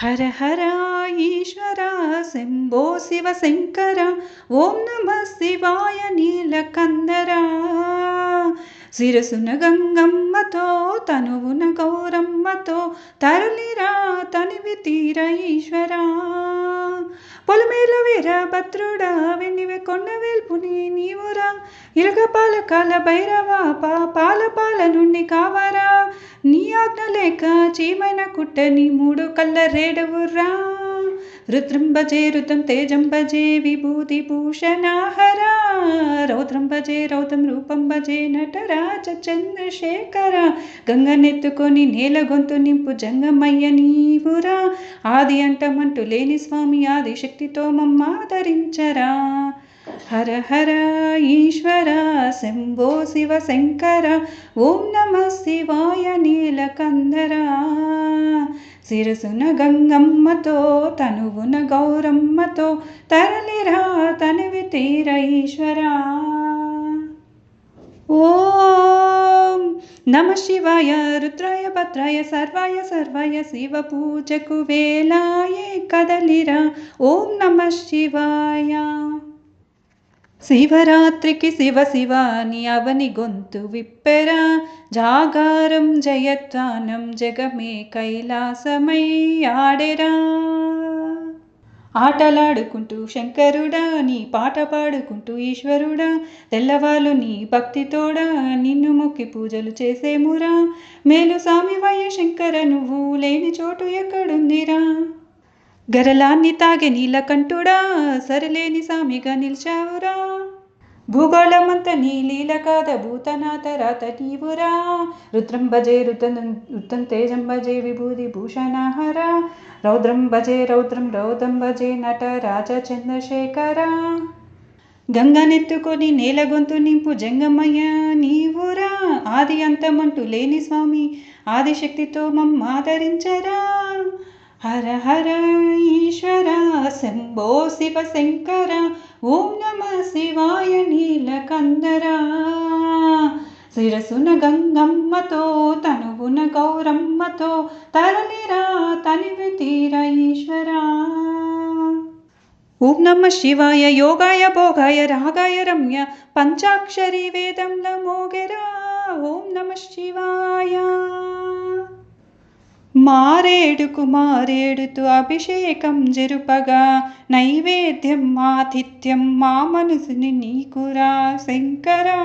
हर हरा ईश्वर शिम्भो शिवशङ्कर ॐ नमः शिवाय नीलकन्दरा शिरसुन गङ्गम् मतो तनुवुन गौरम् तरुलिरा तनिवितीर ईश्वरा। పొలమేల వీరభద్రుడా వెన్నివే కొండ వేల్పుని నీవురా. ఇలక పాలకాల భైరవ పాల పాల నుండి కావారా. నీ ఆజ్ఞ లేక చీమైన కుట్టని మూడు కళ్ళ రేడవురా. రుద్రం భజే రుద్రం తేజం భజే విభూతి భూషణాహరా. రౌద్రం భజే రౌద్రం రూపం భజే నటరాజ చంద్రశేఖర. గంగనెత్తుకొని నేల గొంతు నింపు జంగమయ్య నీవురా. ఆది అంటమంటూ లేని స్వామి ఆది శక్తితో మమ్మాదరించరా హర హర ఈశ్వర శంభో శివ శంకర. ఓం నమ శివాయ నీలకందర. శిరసున గంగమ్మతో తనువున గౌరమ్మతో తరలిరా తనివి తీర ఈశ్వరా ఓం నమ శివాయ రుద్రాయ భద్రాయ సర్వాయ సర్వాయ శివ పూజకు వేలాయే కదలిరా. ఓం నమ శివాయ. శివరాత్రికి శివ శివ అని అవని గొంతు విప్పెరా. జాగారం జయత్వానం జగమే కైలాసమై ఆడెరా. ఆటలాడుకుంటూ శంకరుడా నీ పాట పాడుకుంటూ ఈశ్వరుడా. తెల్లవాళ్ళు నీ భక్తితోడా నిన్ను మొక్కి పూజలు చేసేమురా. మేలు సామివయ్య శంకర నువ్వు లేని చోటు ఎక్కడుందిరా. గరలాన్ని తాగే నీలకంఠుడా సరిలేని సామిగా నిలిచావురా. భూగోళమంత నీలీల కాద భూతనాథ రాత నీవురా. రుద్రం భజే రుద్రం రుద్రం తేజం భజే విభూతి భూషణహర. రౌద్రం భజే రౌద్రం రౌద్రం భజే నట రాజ చంద్రశేఖర. గంగనెత్తుకొని నేల గొంతు నింపు జంగమయ్య నీవురా. ఆది అంతమంటూ లేని స్వామి ఆదిశక్తితో మమ్మాదరించరా हर हर ईश्वर शम्भो शिवशङ्कर ॐ नमः शिवाय नीलकन्दरा शिरसुन गङ्गम् मतो तनुगुन गौरं मतो तरनिरा तनुवितीरैश्वरा ॐ नमः शिवाय योगाय भोगाय रागाय रम्य पञ्चाक्षरी वेदं न मोगरा ॐ नमः शिवाय। మారేడుకు మారేడుతూ అభిషేకం జరుపగా నైవేద్యం ఆతిథ్యం మా మనసుని నీకురా శంకరా.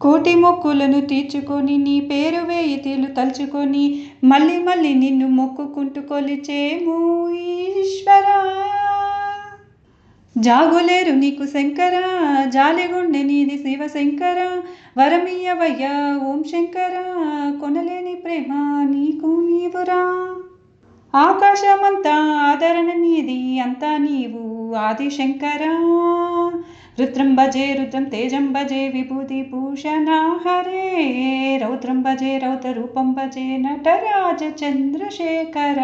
కోటి మొక్కులను తీర్చుకొని నీ పేరు వేయి తీలు తలుచుకొని మళ్ళీ మళ్ళీ నిన్ను మొక్కుకుంటూ కొలిచేము ఈశ్వరా. జాగులేరు నీకు శంకర జాలిగుండె నీది శివ శంకర వరమియ్యవయ్యా ఓం శంకర కొనలేని ప్రేమ నీకు నీవురా. ఆకాశమంతా ఆదరణ నీది అంతా నీవు ఆది శంకర. రుద్రం భజే రుద్రం తేజం భజే విభూతి భూషణ హరే. రౌద్రం భజే రౌద్ర రూపం భజే నటరాజ చంద్రశేఖర.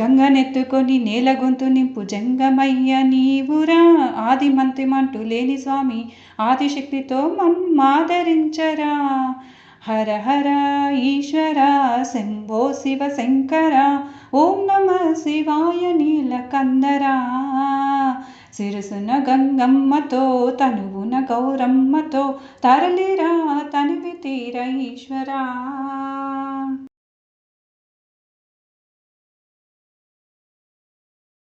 గంగనెత్తుకొని నేల గొంతు నింపు జంగమయ్య నీవురా. ఆది మంత్రిమంటూ లేని స్వామి ఆదిశక్తితో మమ్మాదరించరా హర హర ఈశ్వర శంభో శివ శంకర. ఓం నమ శివాయ నీలకందరా సిరుసున గంగమ్మతో తనువున గౌరమ్మతో తరలిరా తనివి తీర ఈశ్వరా.